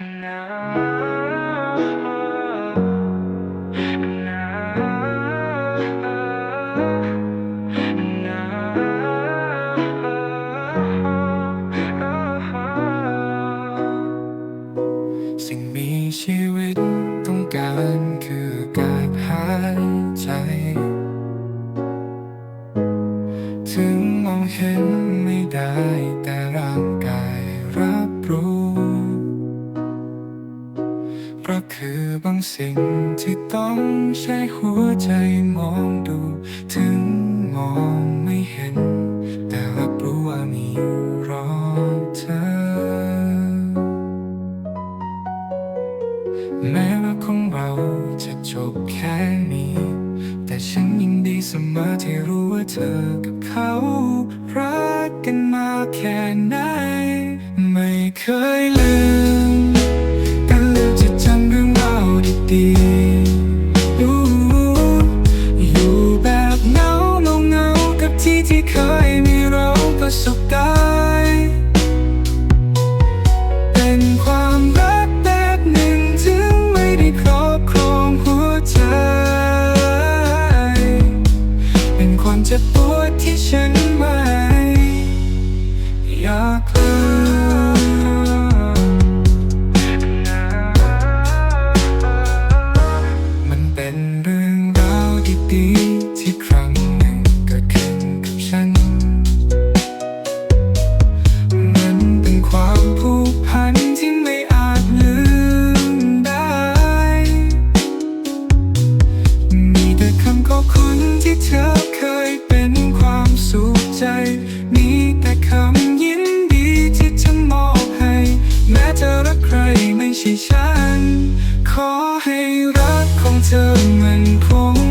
สิ่งมีชีวิตต้องการคือการหายใจ ถึงมองเห็นไม่ได้ เพราะคือบางสิ่งที่ต้องใช้หัวใจมองดู ถึงมองไม่เห็น แต่รับรู้ว่ามีอยู่รอเธอ แม้ว่าของเราจะจบแค่นี้ แต่ฉันยินดีเสมอที่รู้ว่าเธอกับเขารักกันมาแค่ไหน ไม่เคยลืม จะปวดที่ฉันไม่อยากรู้มันเป็นเรื่องราวดีๆ ใจ มีแต่คำยินดีที่ฉันมอบให้ แม้เธอรักใครไม่ใช่ฉัน ขอให้รักของเธอมันคง